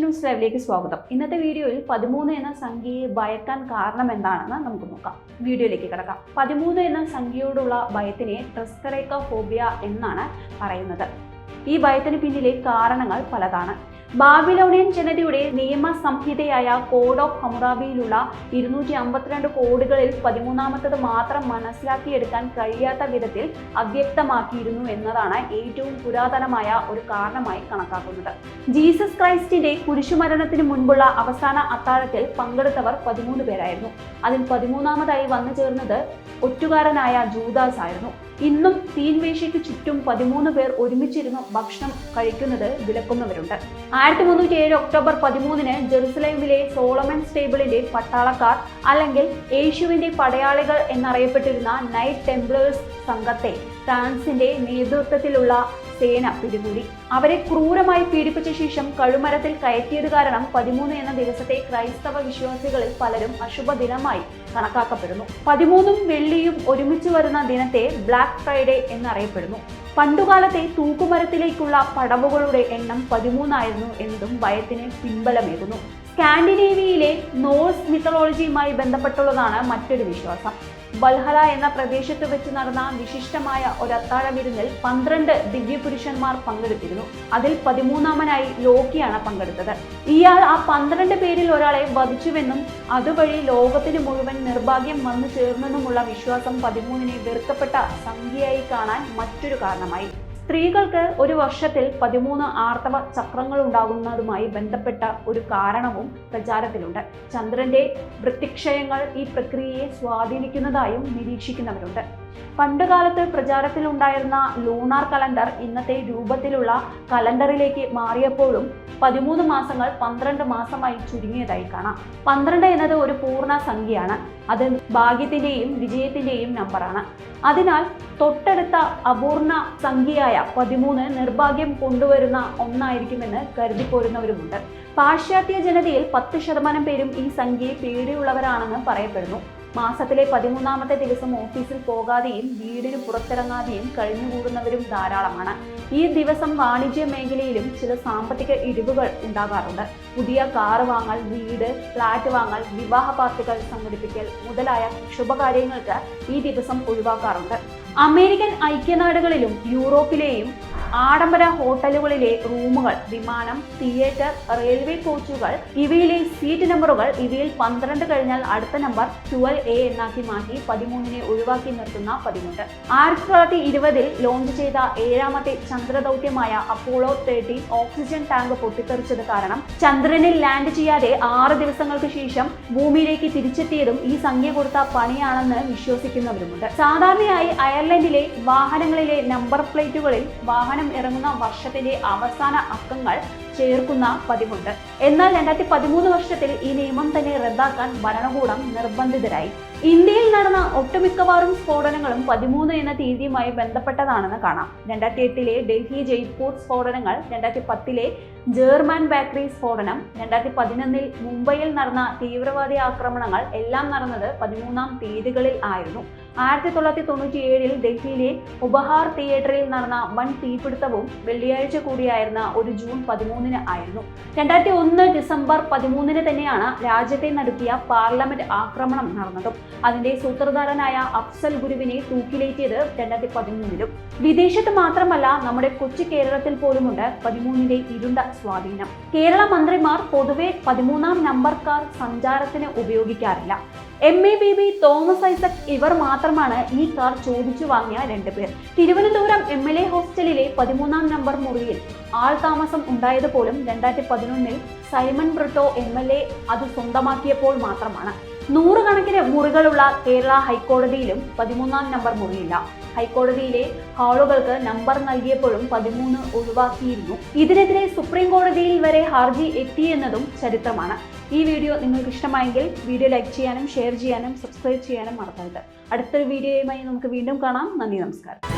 News ലൈവിലേക്ക് സ്വാഗതം. ഇന്നത്തെ വീഡിയോയിൽ പതിമൂന്ന് എന്ന സംഖ്യയെ ഭയക്കാൻ കാരണം എന്താണെന്ന് നമുക്ക് നോക്കാം. വീഡിയോയിലേക്ക് കിടക്കാം. പതിമൂന്ന് എന്ന സംഖ്യയോടുള്ള ഭയത്തിനെ ട്രസ്കറേക്ക ഫോബിയ എന്നാണ് പറയുന്നത്. ഈ ഭയത്തിന് പിന്നിലെ കാരണങ്ങൾ പലതാണ്. ബാബിലോണിയൻ ജനതയുടെ നിയമ സംഹിതയായ കോഡ് ഓഫ് ഹമുറാബിയിലുള്ള ഇരുന്നൂറ്റി അമ്പത്തിരണ്ട് കോഡുകളിൽ പതിമൂന്നാമത്തത് മാത്രം മനസ്സിലാക്കിയെടുക്കാൻ കഴിയാത്ത വിധത്തിൽ അവ്യക്തമാക്കിയിരുന്നു എന്നതാണ് ഏറ്റവും പുരാതനമായ ഒരു കാരണമായി കണക്കാക്കുന്നത്. ജീസസ് ക്രൈസ്റ്റിന്റെ കുരിശുമരണത്തിന് മുൻപുള്ള അവസാന അത്താഴത്തിൽ പങ്കെടുത്തവർ പതിമൂന്ന് പേരായിരുന്നു. അതിൽ പതിമൂന്നാമതായി വന്നു ചേർന്നത് ഒറ്റുകാരനായ ജൂദാസ് ആയിരുന്നു ഇന്നും തീൻമേശയ്ക്ക് ചുറ്റും പതിമൂന്ന് പേർ ഒരുമിച്ചിരുന്നു ഭക്ഷണം കഴിക്കുന്നത് വിലക്കുന്നവരുണ്ട്. ആയിരത്തി മുന്നൂറ്റി ഏഴ് ഒക്ടോബർ പതിമൂന്നിന് ജെറുസലേമിലെ സോളമൻ സ്റ്റേബിളിന്റെ പട്ടാളക്കാർ അല്ലെങ്കിൽ യേശുവിന്റെ പടയാളികൾ എന്നറിയപ്പെട്ടിരുന്ന നൈറ്റ് ടെംപ്ലേഴ്സ് സംഘത്തെ ഫ്രാൻസിന്റെ നേതൃത്വത്തിലുള്ള സേന പിടികൂടി. അവരെ ക്രൂരമായി പീഡിപ്പിച്ച ശേഷം കഴുമരത്തിൽ കയറ്റിയത് കാരണം പതിമൂന്ന് എന്ന ദിവസത്തെ ക്രൈസ്തവ വിശ്വാസികളിൽ പലരും അശുഭ ദിനമായി കണക്കാക്കപ്പെടുന്നു. പതിമൂന്നും വെള്ളിയും ഒരുമിച്ച് വരുന്ന ദിനത്തെ ബ്ലാക്ക് ഫ്രൈഡേ എന്നറിയപ്പെടുന്നു. പണ്ടുകാലത്തെ തൂക്കുമരത്തിലേക്കുള്ള പടവുകളുടെ എണ്ണം പതിമൂന്നായിരുന്നു എന്നതും ഭയത്തിന് പിൻബലമേകുന്നു. സ്കാൻഡിനേവിയയിലെ നോർസ് മിത്തളോളജിയുമായി ബന്ധപ്പെട്ടുള്ളതാണ് മറ്റൊരു വിശ്വാസം. ബൽഹല എന്ന പ്രദേശത്ത് വെച്ച് നടന്ന വിശിഷ്ടമായ ഒരു അത്താഴ വിരുന്നിൽ പന്ത്രണ്ട് ദിവ്യപുരുഷന്മാർ പങ്കെടുത്തിരുന്നു. അതിൽ പതിമൂന്നാമനായി ലോക്കിയാണ് പങ്കെടുത്തത്. ഇയാൾ ആ പന്ത്രണ്ട് പേരിൽ ഒരാളെ വധിച്ചുവെന്നും അതുവഴി ലോകത്തിന് മുഴുവൻ നിർഭാഗ്യം വന്നു ചേർന്നെന്നുമുള്ള വിശ്വാസം പതിമൂന്നിനെ വെറുക്കപ്പെട്ട സംഖ്യയായി കാണാൻ മറ്റൊരു കാരണമായി. സ്ത്രീകൾക്ക് ഒരു വർഷത്തിൽ പതിമൂന്ന് ആർത്തവ ചക്രങ്ങൾ ഉണ്ടാകുന്നതുമായി ബന്ധപ്പെട്ട ഒരു കാരണവും പ്രചാരത്തിലുണ്ട്. ചന്ദ്രന്റെ വൃത്തിക്ഷയങ്ങൾ ഈ പ്രക്രിയയെ സ്വാധീനിക്കുന്നതായും നിരീക്ഷിക്കുന്നവരുണ്ട്. പണ്ടുകാലത്ത് പ്രചാരത്തിലുണ്ടായിരുന്ന ലൂണാർ കലണ്ടർ ഇന്നത്തെ രൂപത്തിലുള്ള കലണ്ടറിലേക്ക് മാറിയപ്പോഴും പതിമൂന്ന് മാസങ്ങൾ പന്ത്രണ്ട് മാസമായി ചുരുങ്ങിയതായി കാണാം. പന്ത്രണ്ട് എന്നത് ഒരു പൂർണ സംഖ്യയാണ്. അത് ഭാഗ്യത്തിന്റെയും വിജയത്തിന്റെയും നമ്പറാണ്. അതിനാൽ തൊട്ടടുത്ത അപൂർണ സംഖ്യയായ പതിമൂന്ന് നിർഭാഗ്യം കൊണ്ടുവരുന്ന ഒന്നായിരിക്കുമെന്ന് കരുതിപ്പോരുന്നവരുമുണ്ട്. പാശ്ചാത്യ ജനതയിൽ പത്ത് ശതമാനം പേരും ഈ സംഖ്യയെ പേടിയുള്ളവരാണെന്ന് പറയപ്പെടുന്നു. മാസത്തിലെ പതിമൂന്നാമത്തെ ദിവസം ഓഫീസിൽ പോകാതെയും വീടിന് പുറത്തിറങ്ങാതെയും കഴിഞ്ഞുകൂടുന്നവരും ധാരാളമാണ്. ഈ ദിവസം വാണിജ്യ മേഖലയിലും ചില സാമ്പത്തിക ഇടിവുകൾ ഉണ്ടാകാറുണ്ട്. പുതിയ കാർ വാങ്ങൽ വീട് ഫ്ലാറ്റ് വാങ്ങൽ വിവാഹ പാർട്ടികൾ സംഘടിപ്പിക്കൽ മുതലായ ശുഭകാര്യങ്ങൾക്ക് ഈ ദിവസം ഒഴിവാക്കാറുണ്ട്. അമേരിക്കൻ ഐക്യനാടുകളിലും യൂറോപ്പിലെയും ആഡംബര ഹോട്ടലുകളിലെ റൂമുകൾ വിമാനം തിയേറ്റർ റെയിൽവേ കോച്ചുകൾ ഇവയിലെ സീറ്റ് നമ്പറുകൾ ഇവയിൽ പന്ത്രണ്ട് കഴിഞ്ഞാൽ അടുത്ത നമ്പർ ട്വൽവ് എ എന്നാക്കി മാറ്റി പതിമൂന്നിനെ ഒഴിവാക്കി നിർത്തുന്ന പതിവുണ്ട്. ആയിരത്തി തൊള്ളായിരത്തി ഇരുപതിൽ ലോഞ്ച് ചെയ്ത ഏഴാമത്തെ ചന്ദ്രദൗത്യമായ അപ്പോളോ തേർട്ടീൻ ഓക്സിജൻ ടാങ്ക് പൊട്ടിത്തെറിച്ചത് കാരണം ചന്ദ്രനിൽ ലാൻഡ് ചെയ്യാതെ ആറ് ദിവസങ്ങൾക്ക് ശേഷം ഭൂമിയിലേക്ക് തിരിച്ചെത്തിയതും ഈ സംഖ്യ കൊടുത്ത പണിയാണെന്ന് വിശ്വസിക്കുന്നവരുമുണ്ട്. സാധാരണയായി അയർലൻഡിലെ വാഹനങ്ങളിലെ നമ്പർ പ്ലേറ്റുകളിൽ വാഹനം ഇറങ്ങുന്ന വർഷത്തിന്റെ അവസാന അക്കങ്ങൾ ചേർക്കുന്ന പതിവുണ്ട്. എന്നാൽ രണ്ടായിരത്തി പതിമൂന്ന് വർഷത്തിൽ ഈ നിയമം തന്നെ റദ്ദാക്കാൻ ഭരണകൂടം നിർബന്ധിതരായി. ഇന്ത്യയിൽ നടന്ന ഒട്ടുമിക്കവാറും സ്ഫോടനങ്ങളും പതിമൂന്ന് എന്ന തീയതിയുമായി ബന്ധപ്പെട്ടതാണെന്ന് കാണാം. രണ്ടായിരത്തി എട്ടിലെ ഡൽഹി ജയ്പൂർ സ്ഫോടനങ്ങൾ രണ്ടായിരത്തി പത്തിലെ ജർമ്മൻ ബേക്കറി സ്ഫോടനം രണ്ടായിരത്തി പതിനൊന്നിൽ മുംബൈയിൽ നടന്ന തീവ്രവാദി ആക്രമണങ്ങൾ എല്ലാം നടന്നത് പതിമൂന്നാം തീയതികളിൽ ആയിരുന്നു. ആയിരത്തി തൊള്ളായിരത്തി തൊണ്ണൂറ്റി ഏഴിൽ ഡൽഹിയിലെ ഉപഹാർ തിയേറ്ററിൽ നടന്ന വൻ തീപിടുത്തവും വെള്ളിയാഴ്ച കൂടിയായിരുന്ന ഒരു ജൂൺ പതിമൂന്നിന് ആയിരുന്നു. രണ്ടായിരത്തി ഒന്ന് ഡിസംബർ പതിമൂന്നിന് തന്നെയാണ് രാജ്യത്തെ നടത്തിയ പാർലമെന്റ് ആക്രമണം നടന്നതും. അതിന്റെ സൂത്രധാരനായ അഫ്സൽ ഗുരുവിനെ തൂക്കിലേറ്റിയത് രണ്ടായിരത്തി പതിമൂന്നിലും. വിദേശത്ത് മാത്രമല്ല നമ്മുടെ കൊച്ചു കേരളത്തിൽ പോലുമുണ്ട് പതിമൂന്നിന്റെ ഇരുണ്ട സ്വാധീനം. കേരള മന്ത്രിമാർ പൊതുവെ പതിമൂന്നാം നമ്പർ കാർ സഞ്ചാരത്തിന് ഉപയോഗിക്കാറില്ല. M A B B Thomas Isaac ഇവർ മാത്രമാണ് ഈ കാർ ചോദിച്ചു വാങ്ങിയ രണ്ടുപേർ തിരുവനന്തപുരം എം എൽ എ ഹോസ്റ്റലിലെ പതിമൂന്നാം നമ്പർ മുറിയിൽ ആൾ താമസം ഉണ്ടായത് പോലും രണ്ടായിരത്തി പതിനൊന്നിൽ Simon Britto M L A അത് സ്വന്തമാക്കിയപ്പോൾ മാത്രമാണ്. നൂറുകണക്കിന് മുറികളുള്ള കേരള ഹൈക്കോടതിയിലും പതിമൂന്നാം നമ്പർ മുറിയില്ല. ഹൈക്കോടതിയിലെ ഹാളുകൾക്ക് നമ്പർ നൽകിയപ്പോഴും പതിമൂന്ന് ഒഴിവാക്കിയിരുന്നു. ഇതിനെതിരെ സുപ്രീം കോടതിയിൽ വരെ ഹർജി എത്തിയെന്നതും ചരിത്രമാണ്. ഈ വീഡിയോ നിങ്ങൾക്ക് ഇഷ്ടമായെങ്കിൽ വീഡിയോ ലൈക്ക് ചെയ്യാനും ഷെയർ ചെയ്യാനും സബ്സ്ക്രൈബ് ചെയ്യാനും മറക്കരുത്. അടുത്തൊരു വീഡിയോയുമായി നമുക്ക് വീണ്ടും കാണാം. നന്ദി നമസ്കാരം.